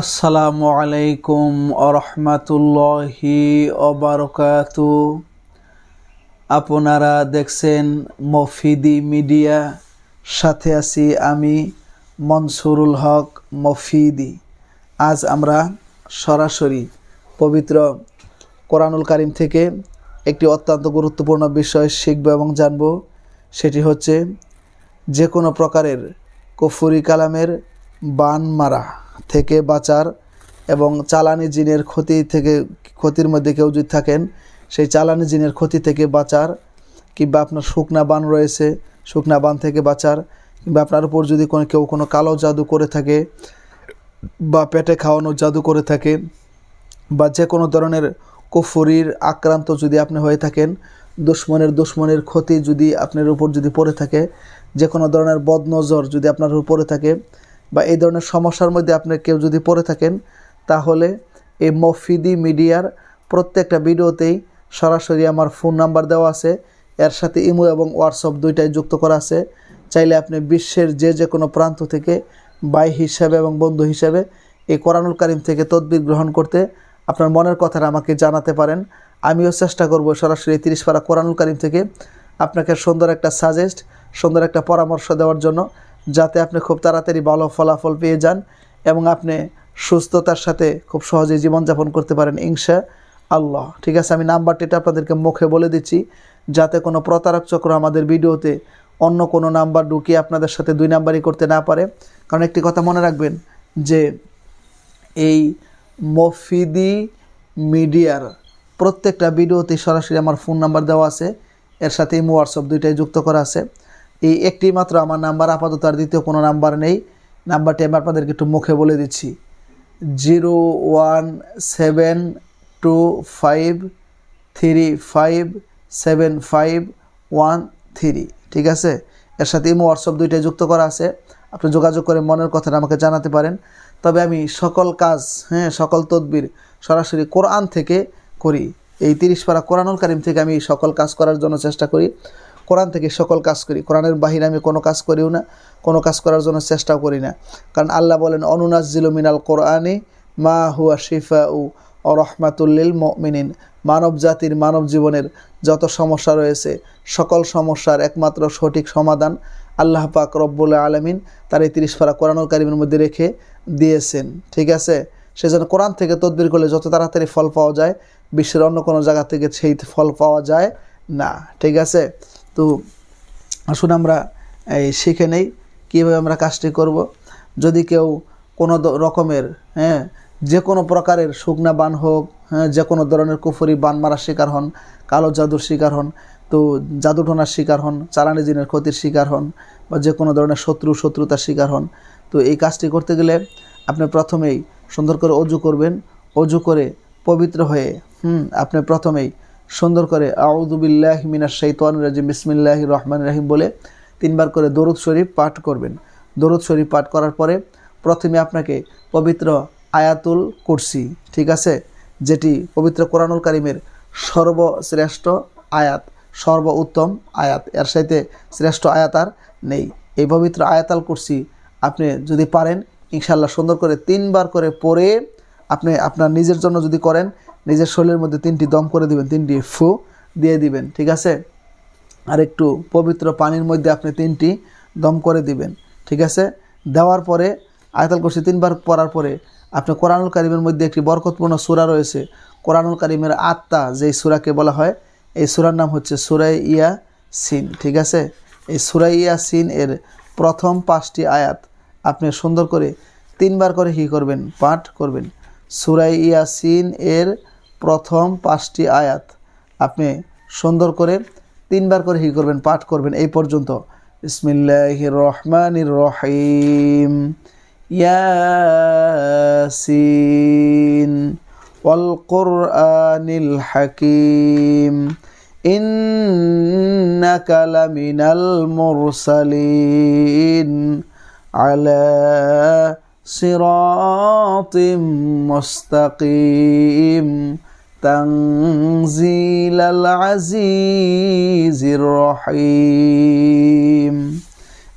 আসসালামু আলাইকুম আরহামাতুল্লাহি অবরকাতু আপনারা দেখছেন মফিদি মিডিয়া, সাথে আছি আমি মনসুরুল হক মফিদি। আজ আমরা সরাসরি পবিত্র কোরআনুল কারিম থেকে একটি অত্যন্ত গুরুত্বপূর্ণ বিষয় শিখব এবং জানব, সেটি হচ্ছে যে কোনো প্রকারের কফুরি কালামের বান মারা। থেকে বাঁচার এবং চালানি জিনের ক্ষতি থেকে, ক্ষতির মধ্যে কেউ যদি থাকেন, সেই চালানি জিনের ক্ষতি থেকে বাঁচার কিংবা আপনার শুকনা বান রয়েছে, শুকনা বান থেকে বাঁচার কিংবা আপনার উপর যদি কোনো, কেউ কোনো কালো জাদু করে থাকে বা পেটে খাওয়ানো জাদু করে থাকে বা যে কোনো ধরনের কুফুরির আক্রান্ত যদি আপনি হয়ে থাকেন, দুশ্মনের দুশ্মনের ক্ষতি যদি আপনার উপর যদি পড়ে থাকে, যে কোনো ধরনের বদনজর যদি আপনার উপরে থাকে বা এই ধরনের সমস্যার মধ্যে আপনি কেউ যদি পড়ে থাকেন, তাহলে এই মফিদি মিডিয়ার প্রত্যেকটা ভিডিওতেই সরাসরি আমার ফোন নাম্বার দেওয়া আছে। এর সাথে ইমো এবং হোয়াটসঅ্যাপ দুইটাই যুক্ত করা আছে। চাইলে আপনি বিশ্বের যে যে কোনো প্রান্ত থেকে ভাই হিসাবে এবং বন্ধু হিসাবে এই কোরআনুল কারিম থেকে তদবির গ্রহণ করতে আপনার মনের কথাটা আমাকে জানাতে পারেন। আমিও চেষ্টা করব সরাসরি তিরিশ পারা কোরআনুল কারিম থেকে আপনাকে সুন্দর একটা সাজেস্ট সুন্দর একটা পরামর্শ দেওয়ার জন্য। যাতে আপনি খুব তাড়াতাড়ি ভালো ফলাফল পেয়ে যান এবং আপনি সুস্থতার সাথে খুব সহজেই জীবনযাপন করতে পারেন ইনশা আল্লাহ ঠিক আছে, আমি নাম্বারটি এটা আপনাদেরকে মুখে বলে দিচ্ছি, যাতে কোনো প্রতারক চক্র আমাদের ভিডিওতে অন্য কোনো নাম্বার ঢুকিয়ে আপনাদের সাথে দুই নাম্বারই করতে না পারে। কারণ একটি কথা মনে রাখবেন যে এই মফিদি মিডিয়ার প্রত্যেকটা ভিডিওতে সরাসরি আমার ফোন নাম্বার দেওয়া আছে। এর সাথে ইমো হোয়াটসঅ্যাপ দুইটাই যুক্ত করা আছে। এই একটি মাত্র আমার নাম্বার, আপাতত আর দ্বিতীয় কোনো নাম্বার নেই। নাম্বারটি আমি আপনাদেরকে একটু মুখে বলে দিচ্ছি। Zero one seven two five three five seven five one three, ঠিক আছে? এর সাথে ইমো, হোয়াটসঅ্যাপ দুইটাই যুক্ত করা আছে। আপনি যোগাযোগ করে মনের কথাটা আমাকে জানাতে পারেন। তবে আমি সকল কাজ হ্যাঁ সকল তদবির সরাসরি কোরআন থেকে করি। এই তিরিশ পারা কোরআনুল কারিম থেকে আমি সকল কাজ করার জন্য চেষ্টা করি। কোরআন থেকে সকল কাজ করি। কোরআনের বাহিরে আমি কোনো কাজ করিও না, কোনো কাজ করার জন্য চেষ্টাও করি না। কারণ আল্লাহ বলেন অনুনাজিল মিনাল কোরআনে মা হুয়া শিফা উ ও রহমাতুল্লিল মিনিন মানব জাতির মানব জীবনের যত সমস্যা রয়েছে, সকল সমস্যার একমাত্র সঠিক সমাধান আল্লাহ পাক রব্বুল আলমিন তার এই তিরিশ পারা কোরআনুল কারিমের মধ্যে রেখে দিয়েছেন। ঠিক আছে? সেজন্য কোরআন থেকে তদবির করলে যত তাড়াতাড়ি ফল পাওয়া যায়, বিশ্বের অন্য কোনো জায়গা থেকে সেই ফল পাওয়া যায় না। ঠিক আছে? তো আসুন আমরা শিখে নেই কীভাবে আমরা কাজটি করব। যদি কেউ কোনো রকমের হ্যাঁ যে কোনো প্রকারের শুকনা বান হোক হ্যাঁ যে কোনো ধরনের কুফুরি বান মারার শিকার হন, কালো জাদুর শিকার হন, তো জাদুটনার শিকার হন, চালানি জিনের ক্ষতির শিকার হন, বা যে কোনো ধরনের শত্রু শত্রুতার শিকার হন, তো এই কাজটি করতে গেলে আপনি প্রথমেই সুন্দর করে অজু করবেন। অজু করে পবিত্র হয়ে, হুম, আপনি প্রথমেই সুন্দর করে আউদুবিল্লাহ মিনার শৈতান রাজিম বিসমিল্লাহ রহমান রাহিম বলে তিনবার করে দরুদ শরীফ পাঠ করবেন। দরুদ শরীফ পাঠ করার পরে প্রথমে আপনাকে পবিত্র আয়াতুল কুরসি, ঠিক আছে? যেটি পবিত্র কোরআনুল কারিমের সর্বশ্রেষ্ঠ আয়াত সর্ব উত্তম আয়াত। এর সাথে শ্রেষ্ঠ আয়াত আর নেই। এই পবিত্র আয়াতাল কুরসি আপনি যদি পারেন ইনশাল্লাহ সুন্দর করে তিনবার করে পড়ে আপনি আপনার নিজের জন্য যদি করেন নিজের শরীরের মধ্যে তিনটি দম করে দিবেন, তিনটি ফু দিয়ে দিবেন, ঠিক আছে? আর একটু পবিত্র পানির মধ্যে আপনি তিনটি দম করে দিবেন, ঠিক আছে? দেওয়ার পরে, আয়তাল কুরসি তিনবার পড়ার পরে আপনি কোরআনুল কারিমের মধ্যে একটি বরকতপূর্ণ সুরা রয়েছে। কোরআনুল কারিমের আত্মা যেই সুরাকে বলা হয়, এই সুরার নাম হচ্ছে সুরাই ইয়া সিন ঠিক আছে? এই সুরাই ইয়া সিন এর প্রথম পাঁচটি আয়াত আপনি সুন্দর করে তিনবার করে কী করবেন? পাঠ করবেন। সুরাই ইয়াসিন এর প্রথম পাঁচটি আয়াত আপনি সুন্দর করে তিনবার করে হি করবেন পাঠ করবেন এই পর্যন্ত ইসমিল্লাহ রহমান রহিম ইয়াসিন ওয়াল কোরআনিল হাকিম ইন্নাকা লামিনাল মুরসালিন আলা صراط مستقيم تنزيل العزيز الرحيم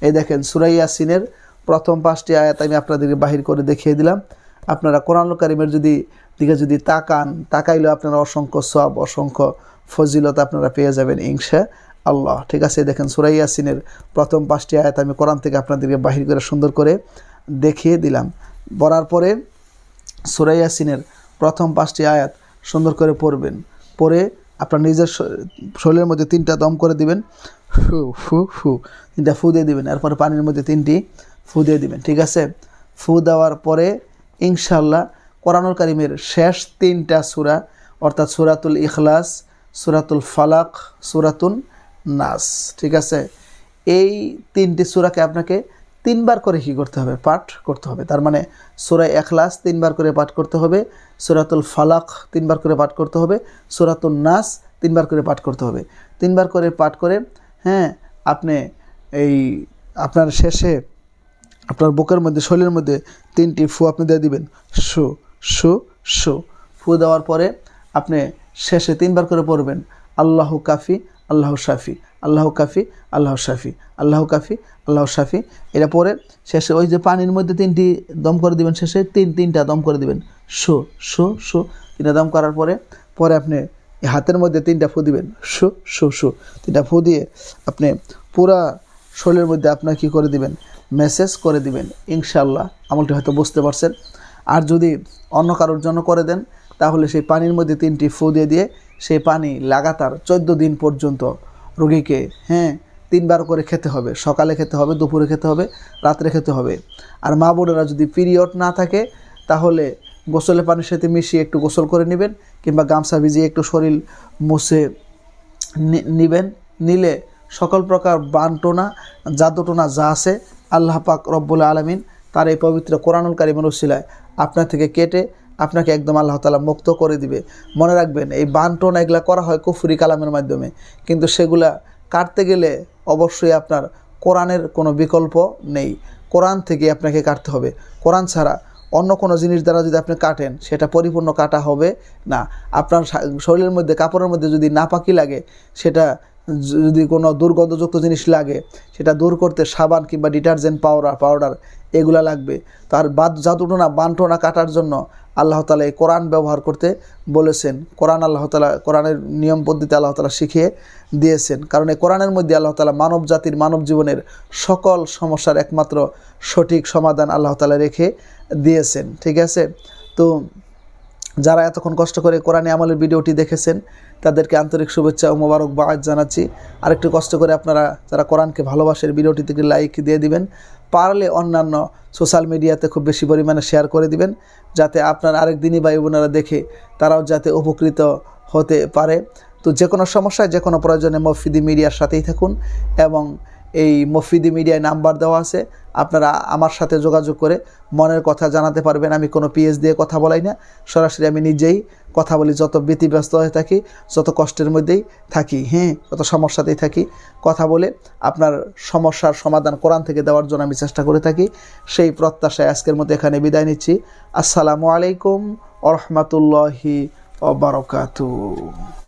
এই দেখেন সুরাই ইয়াসিনের প্রথম পাঁচটি আয়াত আমি আপনাদেরকে বাহির করে দেখিয়ে দিলাম আপনারা কোরআন কারিমের যদি দিকে যদি তাকান তাকাইলেও আপনারা অসংখ্য সব অসংখ্য ফজিলত আপনারা পেয়ে যাবেন ইনশা আল্লাহ ঠিক আছে দেখেন সুরাই ইয়াসিনের প্রথম পাঁচটি আয়াত আমি কোরআন থেকে আপনাদেরকে বাহির করে সুন্দর করে দেখিয়ে দিলাম পড়ার পরে সুরাই ইয়াসিনের প্রথম পাঁচটি আয়াত সুন্দর করে পড়বেন পরে আপনার নিজের শরীরের মধ্যে তিনটা দম করে দিবেন। ফু ফু ফু, তিনটা ফু দিয়ে দিবেন। এরপরে পানির মধ্যে তিনটি ফু দিয়ে দিবেন, ঠিক আছে? ফু দেওয়ার পরে ইনশাল্লাহ কোরআনুল কারিমের শেষ তিনটা সূরা, অর্থাৎ সূরাতুল ইখলাস, সুরাতুল ফালাক, সূরাতুন নাস, ঠিক আছে? এই তিনটি সূরাকে আপনাকে তিনবার করে কি করতে হবে? পাঠ করতে হবে। তার মানে সূরা এখলাস তিনবার করে পাঠ করতে হবে, সূরাতুল ফালাক তিনবার করে পাঠ করতে হবে, সূরাতুন নাস তিনবার করে পাঠ করতে হবে। তিনবার করে পাঠ করে হ্যাঁ আপনি এই আপনার শেষে আপনার বুকের মধ্যে, শরীরের মধ্যে তিনটি ফু আপনি দিয়ে দিবেন। শু শু শু ফু দেওয়ার পরে আপনি শেষে তিনবার করে পড়বেন, আল্লাহ কাফি আল্লাহ শাফি, আল্লাহ কাফি, আল্লাহ শাফি, আল্লাহ কাফি, আল্লাহ শাফি। এটা পরে শেষে ওই যে পানির মধ্যে তিনটি দম করে দিবেন, শেষে তিন, তিনটা দম করে দিবেন। শো শো শো। তিনটা দম করার পরে পরে আপনি হাতের মধ্যে তিনটা ফু দিবেন। শু শু শু। তিনটা ফু দিয়ে আপনি পুরা শরীরের মধ্যে আপনার কি করে দিবেন? মেসেজ করে দিবেন ইনশাল্লাহ আমলটি হয়তো বুঝতে পারছেন। আর যদি অন্য কারোর জন্য করে দেন, তাহলে সেই পানির মধ্যে তিনটি ফু দিয়ে দিয়ে সেই পানি লাগাতার চোদ্দ দিন পর্যন্ত রোগীকে হ্যাঁ তিনবার করে খেতে হবে। সকালে খেতে হবে, দুপুরে খেতে হবে, রাত্রে খেতে হবে। আর মা বোনেরা যদি পিরিয়ড না থাকে, তাহলে গোসলের পানির সাথে মিশিয়ে একটু গোসল করে নেবেন কিংবা গামছা ভিজিয়ে একটু শরীর মুছে নিবেন। নিলে সকল প্রকার বানটোনা, জাদুটোনা যা আছে, আল্লাহ পাক রব্বুল আলমিন তার এই পবিত্র কোরআনুল কারিমের উসিলায় আপনার থেকে কেটে আপনাকে একদম আল্লাহ তালা মুক্ত করে দিবে। মনে রাখবেন, এই বানটোনা এগুলা করা হয় কুফুরি কালামের মাধ্যমে। কিন্তু সেগুলা কাটতে গেলে অবশ্যই আপনার কোরআনের কোনো বিকল্প নেই। কোরআন থেকে আপনাকে কাটতে হবে। কোরআন ছাড়া অন্য কোনো জিনিস দ্বারা যদি আপনি কাটেন, সেটা পরিপূর্ণ কাটা হবে না। আপনার শরীরের মধ্যে, কাপড়ের মধ্যে যদি নাপাকি লাগে, সেটা যদি কোনো দুর্গন্ধযুক্ত জিনিস লাগে, সেটা দূর করতে সাবান কিংবা ডিটারজেন্ট পাউডার পাউডার, এগুলা লাগবে। তার বাদ জাদুটোনা বানটোনা কাটার জন্য আল্লাহ তালা এই কোরআন ব্যবহার করতে বলেছেন। কোরআন আল্লাহ তালা কোরআনের নিয়ম পদ্ধতি আল্লাহ তালা শিখিয়ে দিয়েছেন। কারণ এই কোরআনের মধ্যে আল্লাহ তালা মানব জাতির, মানব জীবনের সকল সমস্যার একমাত্র সঠিক সমাধান আল্লাহ তালা রেখে দিয়েছেন। ঠিক আছে? তো যারা এতক্ষণ কষ্ট করে কোরআনে আমলের ভিডিওটি দেখেছেন, তাদেরকে আন্তরিক শুভেচ্ছা ও মোবারক বাদ জানাচ্ছি। আরেকটু কষ্ট করে আপনারা যারা কোরআনকে ভালোবাসেন, ভিডিওটি থেকে লাইক দিয়ে দিবেন। পারলে অন্যান্য সোশ্যাল মিডিয়াতে খুব বেশি পরিমাণে শেয়ার করে দিবেন, যাতে আপনার আরেক দিনই ভাই বোনেরা দেখে তারাও যাতে উপকৃত হতে পারে। তো যে কোনো সমস্যায় যে কোনো প্রয়োজনে মফিদি মিডিয়ার সাথেই থাকুন এবং এই মফিদি মিডিয়ায় নাম্বার দেওয়া আছে। আপনারা আমার সাথে যোগাযোগ করে মনের কথা জানাতে পারবেন। আমি কোনো পিএস দিয়ে কথা বলাই না। সরাসরি আমি নিজেই কথা বলি। যত ব্যতিব্যস্ত হয়ে থাকি, যত কষ্টের মধ্যেই থাকি হ্যাঁ যত সমস্যাতেই থাকি, কথা বলে আপনার সমস্যার সমাধান কোরআন থেকে দেওয়ার জন্য আমি চেষ্টা করে থাকি। সেই প্রত্যাশায় আজকের মতো এখানে বিদায় নিচ্ছি। আসসালামু আলাইকুম রহমতুল্লাহি অবরকাতু